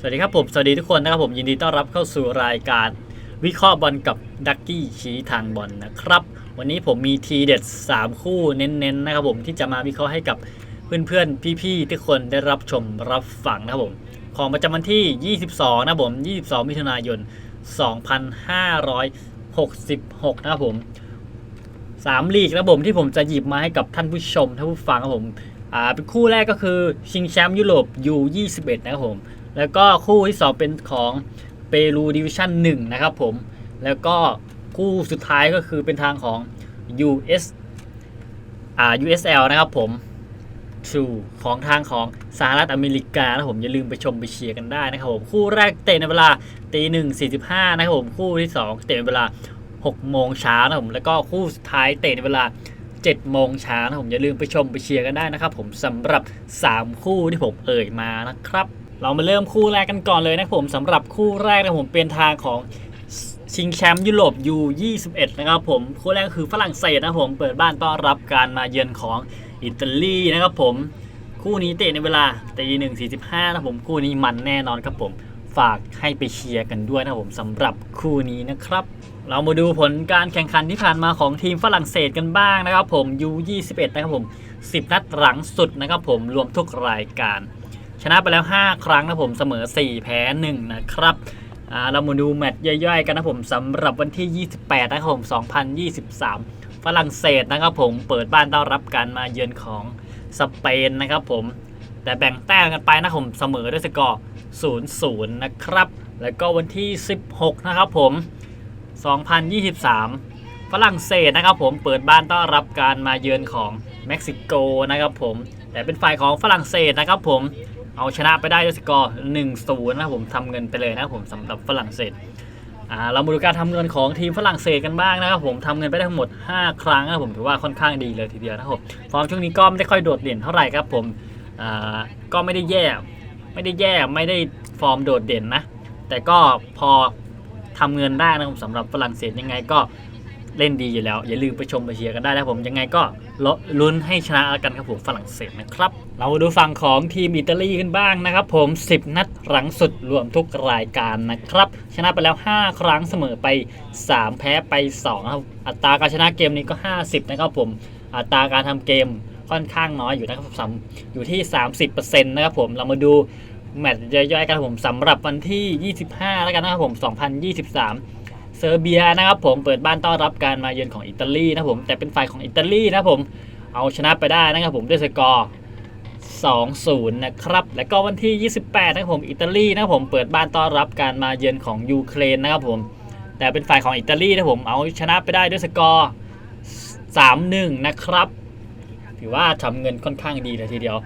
สวัสดีครับผม สวัสดีทุกคนนะครับผมยินดีต้อนรับเข้าสู่รายการวิเคราะห์บอลกับดักกี้ชี้ทางบอลนะครับ วันนี้ผมมีทีเด็ด 3 คู่เน้นๆนะครับผมที่จะมาวิเคราะห์ให้กับเพื่อนๆ พี่ๆ ทุกคนได้รับชมรับฟังนะครับผม ของประจำวันที่ 22 นะครับผม 22 มิถุนายน 2566 นะครับผมสามลีกนะครับผมที่ผมจะหยิบมาให้กับท่านผู้ชมท่านผู้ฟังครับผม อ่าเป็นคู่แรกก็คือชิงแชมป์ยุโรป U21 นะครับผม แล้วก็คู่ที่ 2 เป็นของเปรูดิวิชั่น1นะครับผม แล้วก็คู่สุดท้ายก็คือเป็นทางของ US อ่า USL นะครับผมชูของทางของสหรัฐอเมริกานะผมอย่าลืมไปชมไปเชียร์กันได้นะครับผมคู่แรกเตะในเวลาตีหนึ่งสี่สิบห้านะครับผมคู่ที่2เตะในเวลา6โมงเช้านะครับผมแล้วก็คู่สุดท้ายเตะในเวลา7โมงเช้านะครับผมอย่าลืมไปชมไปเชียร์กันได้นะครับผมสำหรับ3คู่ที่ผมเอ่ยมานะครับ เรามาเริ่มคู่แรกกันก่อนเลยนะครับผมสำหรับคู่แรกนะผมเป็นทางของชิงแชมป์ยุโรป U21 นะครับผมคู่แรกคือฝรั่งเศสนะครับผมเปิดบ้านต้อนรับการมาเยือนของอิตาลีนะครับผมคู่นี้เตะในเวลาตีหนึ่งสี่สิบห้านะครับผมคู่นี้มันแน่นอนครับผมฝากให้ไปเชียร์กันด้วยนะครับผมสำหรับคู่นี้นะครับ เรามาดูผลการแข่งขันที่ผ่านมาของทีมฝรั่งเศสกันบ้างนะครับผม U21 นะครับผม 10 นัดหลังสุดนะครับผมรวมทุกรายการ ชนะไปแล้ว 5 ครั้งนะผมเสมอ 4 แพ้ 1 นะครับเรามาดูแมตช์ย่อยๆ กันนะผมสำหรับวันที่ 28 นะครับผม 2023 ฝรั่งเศสนะครับผมเปิดบ้านต้อนรับการมาเยือนของสเปนนะครับผม แต่แบ่งแต้มกันไปนะผมเสมอด้วยสกอร์ 0-0 นะครับ แล้วก็วันที่ 16 นะครับผม 2023 ฝรั่งเศสนะครับผมเปิดบ้านต้อนรับการมาเยือนของเม็กซิโกนะครับผม แต่เป็นฝ่ายของฝรั่งเศสนะครับผม เอาชนะไปได้ด้วยสกอร์1-0นะครับผมทำเงินไปเลยนะครับผมสำหรับฝรั่งเศสอ่าเรามาดูการทำเงินของทีมฝรั่งเศสกันบ้างนะครับผมทำเงินไปได้ทั้งหมด 5 ครั้งนะครับผมถือว่าค่อนข้างดีเลยทีเดียวนะครับผมฟอร์มช่วงนี้ก็ไม่ได้ค่อยโดดเด่นเท่าไหร่ครับผมอ่าก็ไม่ได้แย่ไม่ได้แย่ไม่ได้ฟอร์มโดดเด่นนะแต่ก็พอทำเงินได้นะครับสำหรับฝรั่งเศสยังไงก็ เล่นดีอยู่แล้ว อย่าลืมไปชมไปเชียร์กันได้นะครับผมยังไงก็ลุ้นให้ชนะแล้วกันครับผมฝรั่งเศสนะครับ เรามาดูฝั่งของทีมอิตาลีกันบ้างนะครับผม 10 นัดหลังสุดรวมทุกรายการนะครับ ชนะไปแล้ว 5 ครั้งเสมอไป 3 แพ้ไป2ครับอัตราการชนะเกมนี้ก็ 50 นะครับผมอัตราการทำเกมค่อนข้างน้อยอยู่นะครับสำอยู่ที่ 30%นะครับผมเรามาดูแมตช์ย่อยๆกันครับผมสำหรับวันที่ 25 แล้วกันนะครับผม 2023 เซอร์เบียนะครับผมเปิดบ้านต้อนรับการมาเยือนของอิตาลีนะผมแต่เป็นฝ่ายของอิตาลีนะผมเอาชนะไปได้นะครับผมด้วยสกอร์ 2-0 นะครับ แล้วก็วันที่ 28 นะครับผมอิตาลีนะครับผมเปิดบ้านต้อนรับการมาเยือนของยูเครนนะครับผมแต่เป็นฝ่ายของอิตาลีนะผมเอาชนะไปได้ด้วยสกอร์ 3-1 นะครับถือว่าทำเงินค่อนข้างดีเลยทีเดียว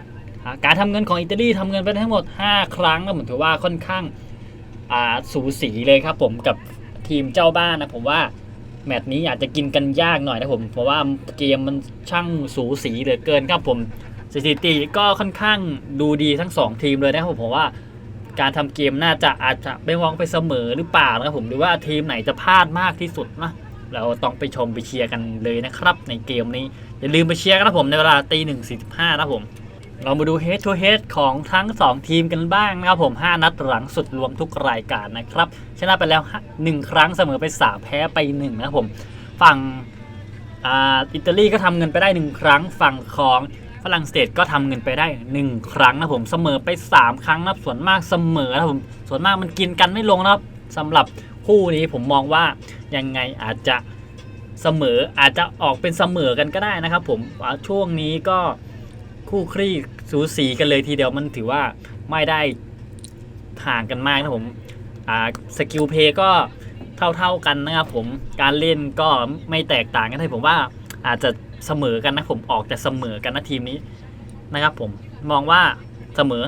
การทำเงินของอิตาลีทำเงินไปทั้งหมด 5 ครั้งนะผมถือว่าค่อนข้างสูสีเลยครับผมกับ ทีมเจ้าบ้านนะผมว่าแมตช์นี้อาจจะกินกันยากหน่อยนะผมเพราะว่าเกมมันช่างสูสีเหลือเกินครับผมสถิติก็ค่อนข้างดูดีทั้ง 2 ทีมเลยนะครับผมผมว่าการทำเกมน่าจะอาจจะไปวางไปเสมอหรือเปล่านะครับผมหรือว่าทีมไหนจะพลาดมากที่สุดนะเราต้องไปชมไปเชียร์กันเลยนะครับ ในเกมนี้อย่าลืมไปเชียร์กันนะผมในเวลาตีหนึ่งสี่สิบห้านะผม เรามาดู head to head ของทั้ง 2 ทีมกันบ้างนะครับผม 5 นัดหลังสุดรวมทุกรายการนะครับ ชนะไปแล้ว 1 ครั้งเสมอไป 3 แพ้ไป 1 นะครับผม ฝั่งอิตาลีก็ทำเงินไปได้ 1 ครั้ง ฝั่งของฝรั่งเศสก็ทำเงินไปได้ 1 ครั้งนะครับผมเสมอไป 3 ครั้งนะครับส่วนมากเสมอนะครับผมส่วนมากมันกินกันไม่ลงนะครับสำหรับคู่นี้ผมมองว่ายังไงอาจจะเสมออาจจะออกเป็นเสมอกันก็ได้นะครับผมช่วงนี้ก็ คู่คลี่สูสีกันเลยทีเดียวมันถือว่าไม่ได้ห่างกันมากนะผมอ่าสกิลเพย์ก็เท่าๆกันนะครับผมการเล่นก็ไม่แตกต่างกันให้ผมว่าอาจจะเสมอกันนะผมออกแต่เสมอกันนะทีมนี้นะครับผมมองว่าเสมอ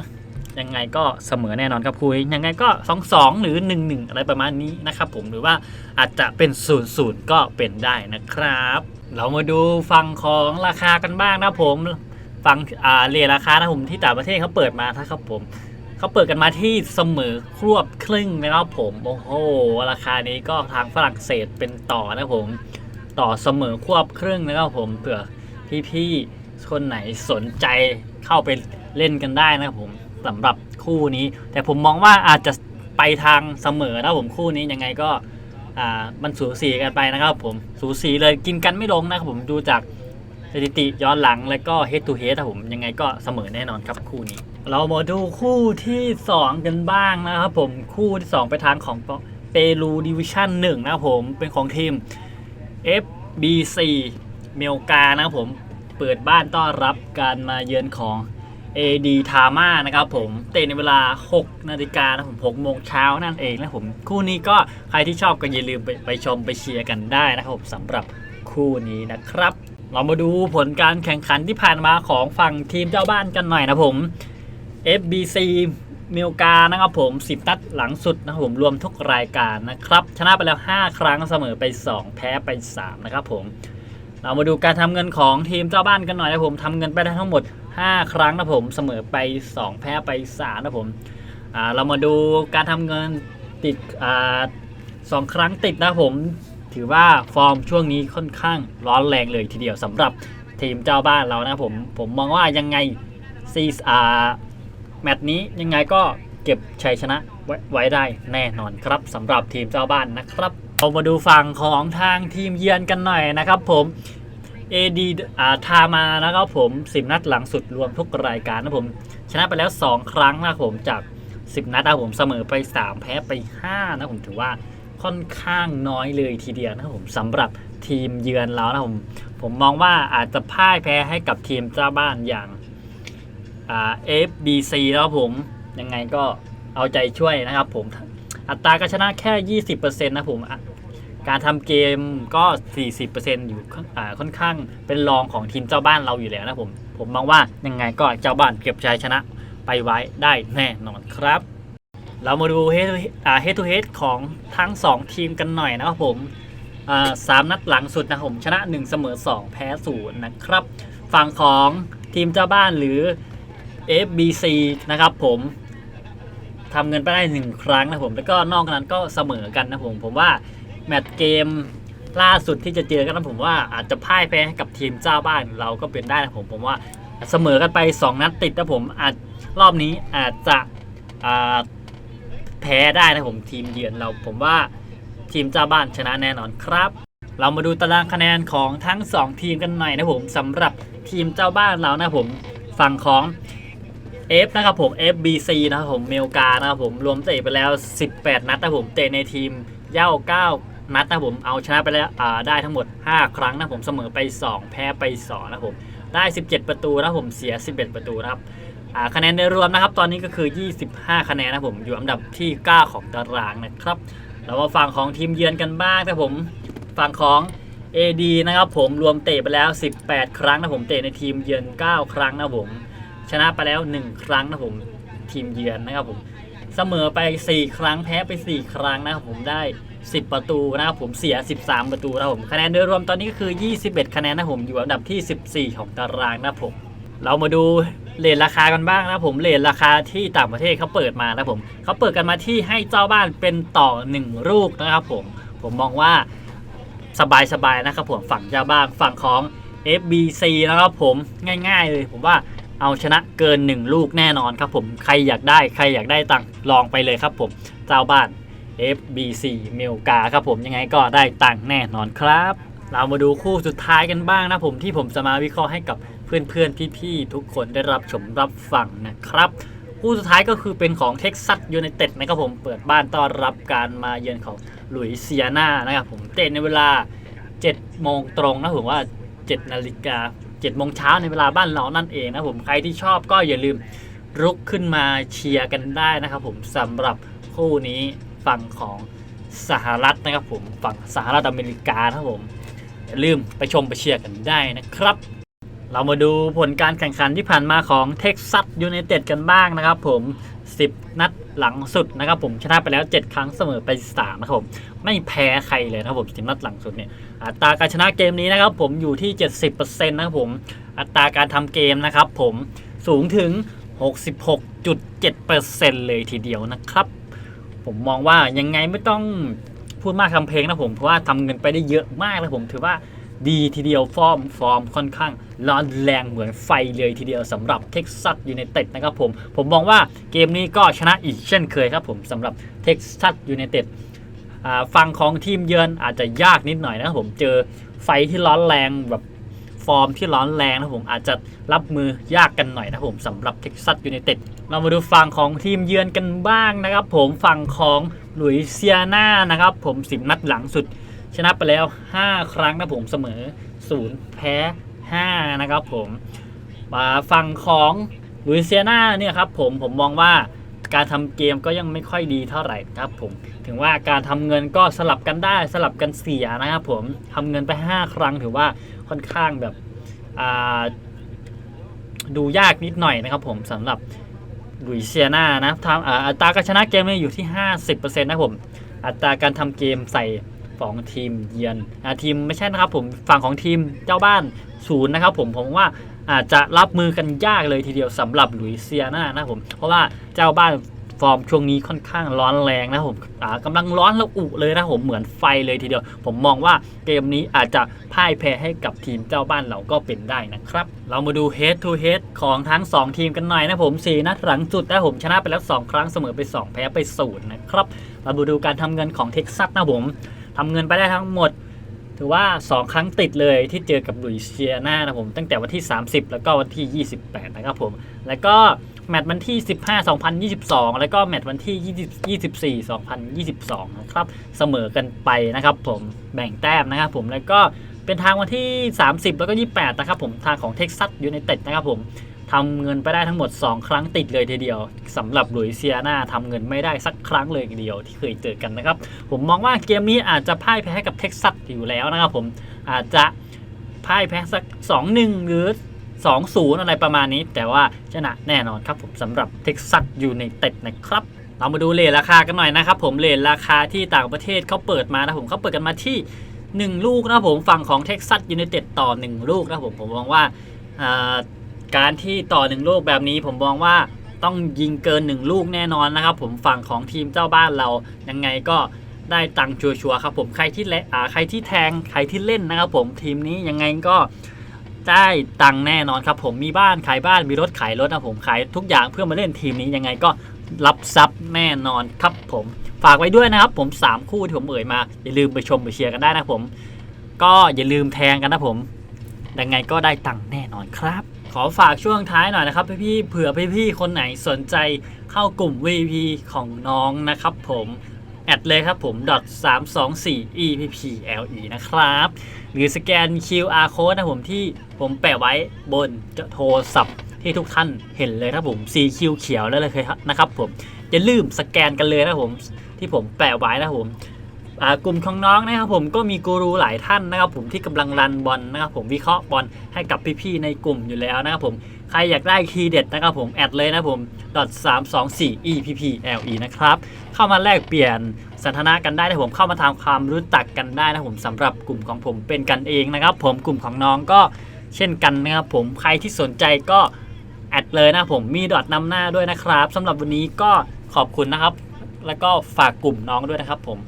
ยังไงก็เสมอแน่นอนครับคุยยังไงก็ 2-2 หรือ 1-1 อะไรประมาณนี้นะครับผมหรือว่าอาจจะเป็น 0-0 ก็เป็นได้นะครับ เรามาดูฝั่งของราคากันบ้างนะผม ฟังอ่าเรียนราคานะผมที่ต่างประเทศเขาเปิดมาถ้าครับผมเขาเปิดกันมาที่เสมอครวบครึ่งนะครับผมโอ้โหราคานี้ก็ทางฝรั่งเศสเป็นต่อนะผม ต่อเสมอควบครึ่งนะครับผมเผื่อพี่ๆคนไหนสนใจเข้าไปเล่นกันได้นะครับผมสำหรับคู่นี้ แต่ผมมองว่าอาจจะไปทางเสมอนะผมคู่นี้ยังไงก็อ่ามันสูสีกันไปนะครับผมสูสีเลยกินกันไม่ลงนะครับผมดูจาก สถิติย้อนหลังแล้วก็ head to head นะผมยังไงก็เสมอแน่นอนครับคู่นี้ เรามาดูคู่ที่ 2 กันบ้างนะครับผมคู่ที่ 2 ไปทางของเปรูดิวิชั่น1นะครับผมเป็นของทีม FBC เมลกานะครับผมเปิดบ้านต้อนรับการมาเยือนของ AD ทาม่านะครับผมเตะในเวลา 6 นาฬิกานะผม6โมงเช้านั่นเองนะผมคู่นี้ก็ใครที่ชอบก็อย่าลืมไปไปชมไปเชียร์กันได้นะครับผมสำหรับคู่นี้นะครับ เรามาดูผลการแข่งขันที่ผ่านมาของฝั่งทีมเจ้าบ้านกันหน่อยนะผม FBC เมลกานะครับผม 10 นัดหลังสุดนะครับผมรวมทุกรายการนะครับ ชนะไปแล้ว 5 ครั้งเสมอไป 2 แพ้ไป 3 นะครับผม เรามาดูการทำเงินของทีมเจ้าบ้านกันหน่อยนะผมทำเงินไปได้ทั้งหมด 5 ครั้งนะผมเสมอไป 2 แพ้ไป3นะผมอ่าเรามาดูการทำเงินติดอ่าสองครั้งติดนะผม ถือว่าฟอร์มช่วงนี้ค่อนข้างร้อนแรงเลยทีเดียวสำหรับทีมเจ้าบ้านเรานะผมผมมองว่ายังไงซีอ่าแมตช์นี้ยังไงก็เก็บชัยชนะไว้ไว้ได้แน่นอนครับสำหรับทีมเจ้าบ้านนะครับเรามาดูฝั่งของทางทีมเยือนกันหน่อยนะครับผม AD อ่าทามานะครับผม 10 นัดหลังสุดรวมทุกรายการนะผม ชนะไปแล้ว 2 ครั้งนะครับผมจาก 10 นัดนะผมเสมอไป 3 แพ้ไป 5 นะผมถือว่า ค่อนข้างน้อยเลยทีเดียวนะครับผมสำหรับทีมเยือนเรานะผมผมมองว่าอาจจะพ่ายแพ้ให้กับทีมเจ้าบ้านอย่างอ่า FBC แล้วผมยังไงก็เอาใจช่วยนะครับผมอัตราการชนะแค่ 20%นะผมอะการทำเกมก็ 40%อยู่ค่อนอ่าค่อนข้างเป็นรองของทีมเจ้าบ้านเราอยู่แล้วนะผมผมมองว่ายังไงก็เจ้าบ้านเก็บชัยชนะไปไว้ได้แน่นอนครับ เรามาดู head to head อ่า head to head ของทั้ง 2 ทีมกันหน่อยนะครับผมสามนัดหลังสุดนะผมชนะ 1 เสมอ 2 แพ้0นะครับ ฝั่งของทีมเจ้าบ้านหรือ FBC นะครับผมทำเงินไปได้หนึ่งครั้งนะผมแล้วก็นอกนั้นก็เสมอกันนะผมผมว่าแมตช์เกมล่าสุดที่จะเจอกันนะผมว่าอาจจะพ่ายแพ้กับทีมเจ้าบ้านเราก็เป็นได้นะผมผมว่าเสมอกันไป 2 นัดติดนะผมอาจรอบนี้อาจจะ แพ้ได้นะผมทีมเยือนเราผมว่าทีมเจ้าบ้านชนะแน่นอนครับ เรามาดูตารางคะแนนของทั้ง 2 ทีมกันหน่อยนะผมสำหรับทีมเจ้าบ้านเรานะผมฝั่งของ F นะครับผม FBC นะครับผมเมลกานะครับผมรวมเตะไปแล้ว 18 นัดนะผมเตะในทีมเย่า 9 นัดนะผมเอาชนะไปแล้วได้ทั้งหมด 5 ครั้งนะผมเสมอไป 2 แพ้ไป2นะผมได้ 17 ประตูนะผมเสีย 11 ประตูนะครับ คะแนนโดยรวมนะครับ ตอนนี้ก็คือ 25 คะแนนนะผมอยู่อันดับที่ 9 ของตารางนะครับแล้วมาฝั่งของทีมเยือนกันบ้างนะผมฝั่งของ AD นะครับผมรวมเตะไปแล้ว 18 ครั้งนะผมเตะในทีมเยือน 9 ครั้งนะผมชนะไปแล้ว 1 ครั้งนะผมทีมเยือนนะครับผมเสมอไป 4 ครั้งแพ้ไป 4 ครั้งนะครับผมได้ 10 ประตูนะครับผมเสีย 13 ประตูนะผมคะแนนโดยรวมตอนนี้ก็คือ 21 คะแนนนะผมอยู่อันดับที่ 14 ของตารางนะผมเรามาดู เลทราคากันบ้างนะผมเลทราคาที่ต่างประเทศเขาเปิดมานะผมเขาเปิดกันมาที่ให้เจ้าบ้านเป็นต่อ 1 ลูกนะครับผมผมมองว่าสบายๆนะครับผมฝั่งเจ้าบ้านฝั่งของ FBC นะครับผมง่ายๆเลยผมว่าเอาชนะเกิน 1 ลูกแน่นอนครับผมใครอยากได้ใครอยากได้ตังลองไปเลยครับผมเจ้าบ้าน FBC เมลกาครับผมยังไงก็ได้ตังค์แน่นอนครับ เรามาดูคู่สุดท้ายกันบ้างนะผมที่ผมจะมาวิเคราะห์ให้กับเพื่อนๆพี่ๆทุกคนได้รับชมรับฟังนะครับ คู่สุดท้ายก็คือเป็นของเท็กซัสยูไนเต็ดนะครับผมเปิดบ้านต้อนรับการมาเยือนของหลุยเซียนานะครับผมเตะในเวลา7โมงตรงนะผมว่า 7 นาฬิกา7โมงเช้าในเวลาบ้านเรานั่นเองนะผมใครที่ชอบก็อย่าลืมรุกขึ้นมาเชียร์กันได้นะครับผมสำหรับคู่นี้ฝั่งของสหรัฐนะครับผมฝั่งสหรัฐอเมริกานะครับผม อย่าลืมไปชมไปเชียร์กันได้นะครับ เรามาดูผลการแข่งขันที่ผ่านมาของเท็กซัสยูไนเต็ดกันบ้างนะครับผม 10 นัดหลังสุดนะครับผมชนะไปแล้ว 7 ครั้งเสมอไป 3 นะครับผม ไม่แพ้ใครเลยนะครับผม10นัดหลังสุดเนี่ยอัตราการชนะเกมนี้นะครับผมอยู่ที่ 70%นะครับผมอัตราการทำเกมนะครับผมสูงถึง 66.7%เลยทีเดียวนะครับ ผมมองว่ายังไงไม่ต้อง พูดมากทำเพลงนะผมเพราะว่าทำเงินไปได้เยอะมากนะผมถือว่าดีทีเดียวฟอร์มฟอร์มค่อนข้างร้อนแรงเหมือนไฟเลยทีเดียวสำหรับเท็กซัสยูไนเต็ดนะครับผม ผมมองว่าเกมนี้ก็ชนะอีกเช่นเคยครับผมสำหรับเท็กซัสยูไนเต็ดฝั่งของทีมเยือนอาจจะยากนิดหน่อยนะครับผมเจอไฟที่ร้อนแรงแบบฟอร์มที่ร้อนแรงนะผมอาจจะรับมือยากกันหน่อยนะผมสำหรับเท็กซัสยูไนเต็ดเรามาดูฝั่งของทีมเยือนกันบ้างนะครับผมฝั่งของ หลุยเซียนานะครับผมสิบนัดหลังสุด ชนะไปแล้ว 5 ครั้งนะผมเสมอ 0 แพ้ 5 นะครับผมมาฝั่งของลุยเซียนาเนี่ยครับผมผมมองว่าการทำเกมก็ยังไม่ค่อยดีเท่าไหร่ครับผมถึงว่าการทำเงินก็สลับกันได้สลับกันเสียนะครับผมทำเงินไป 5 ครั้งถือว่าค่อนข้างแบบดูยากนิดหน่อยนะครับผมสำหรับ ลุยเซียนานะทำอ,อัตราการชนะเกมนี่อยู่ที่ 50%นะครับผม อัตราการทำเกมใส่ของทีมเยือนอทีมไม่ใช่นะครับผมฝั่งของทีมเจ้าบ้านศูนย์นะครับผมผมว่าอาจจะรับมือกันยากเลยทีเดียวสำหรับหลุยเซียนานะผม เพราะว่าเจ้าบ้าน ฟอร์มช่วงนี้ค่อนข้างร้อนแรงนะผมอ่ากำลังร้อนระอุเลยนะผมเหมือนไฟเลยทีเดียว ผมมองว่าเกมนี้อาจจะพ่ายแพ้ให้กับทีมเจ้าบ้านเราก็เป็นได้นะครับ เรามาดู head to head ของทั้ง 2 ทีมกันหน่อยนะผม4นัดหลังสุดนะผมชนะไปแล้ว 2 ครั้งเสมอไป 2 แพ้ไป0นะครับ เรามาดูการทำเงินของเท็กซัสนะผมทำเงินไปได้ทั้งหมดถือว่า 2 ครั้งติดเลยที่เจอกับลุยเซียนานะผมตั้งแต่วันที่ 30 แล้วก็วันที่ 28 นะครับผม แล้วก็ แมตช์วันที่ 15 2022 แล้วก็แมตช์วันที่ 20 24 2022 นะครับ เสมอกันไปนะครับผมแบ่งแต้มนะครับผมแล้วก็เป็นทางวันที่ 30 แล้วก็ 28 นะครับผมทางของเท็กซัสยูไนเต็ดนะครับผมทำเงินไปได้ทั้งหมด 2 ครั้งติดเลยทีเดียวสำหรับหลุยเซียนาทำเงินไม่ได้สักครั้งเลยทีเดียวที่เคยเจอกันนะครับ ผมมองว่าเกมนี้อาจจะพ่ายแพ้กับเท็กซัสอยู่แล้วนะครับผมอาจจะพ่ายแพ้สัก 2-1 หรือ 2-0 อะไรประมาณนี้ แต่ว่าชนะแน่นอนครับผมสำหรับเท็กซัสยูไนเต็ดนะครับเรามาดูเลทราคากันหน่อยนะครับผมเลทราคาที่ต่างประเทศเขาเปิดมานะผมเขาเปิดกันมาที่ 1 ลูกนะผมฝั่งของเท็กซัสยูไนเต็ดต่อ 1 ลูกนะผมผมมองว่าการที่ต่อ 1 ลูกแบบนี้ผมมองว่าต้องยิงเกิน 1 ลูกแน่นอนนะครับผมฝั่งของทีมเจ้าบ้านเรายังไงก็ได้ตังชัวร์ๆครับผมใครที่เลอ่าใครที่แทงใครที่เล่นนะครับผมทีมนี้ยังไงก็ ได้ตังแน่นอนครับผมมีบ้านขายบ้านมีรถขายรถนะผมขายทุกอย่างเพื่อมาเล่นทีมนี้ยังไงก็รับทรัพย์แน่นอนครับผมฝากไว้ด้วยนะครับผม 3 คู่ที่ผมเอ่ยมา อย่าลืมไปชมไปเชียร์กันได้นะผม ก็อย่าลืมแทงกันนะผมยังไงก็ได้ตังค์แน่นอนครับ ขอฝากช่วงท้ายหน่อยนะครับพี่ๆเผื่อพี่ๆคนไหนสนใจเข้ากลุ่ม VP ของน้องนะครับผม แอดเลยครับผม .324 EPPLE นะครับ หรือสแกน QR code นะผมที่ผมแปะไว้บนโทรศัพท์ที่ทุกท่านเห็นเลยครับผมสีคิวเขียวแล้วเลยนะครับผม อย่าลืมสแกนกันเลยนะผม ที่ผมแปะไว้นะผม กลุ่มของน้องนะครับผมก็มีกูรูหลายท่านนะครับผมที่กำลังรันบอลนะครับผมวิเคราะห์บอลให้กับพี่ๆในกลุ่มอยู่แล้วนะครับผมใครอยากได้คีย์เด็ดนะครับผมแอดเลยนะผม .324 EPPLE นะครับเข้ามาแลกเปลี่ยนสันทนากันได้นะผมเข้ามาทำความรู้จักกันได้นะผมสำหรับกลุ่มของผมเป็นกันเองนะครับ ผมกลุ่มของน้องก็เช่นกันนะครับผมใครที่สนใจก็แอดเลยนะผมมีดอทนำหน้าด้วยนะครับสำหรับวันนี้ก็ขอบคุณนะครับ แล้วก็ฝากกลุ่มน้องด้วยนะครับผม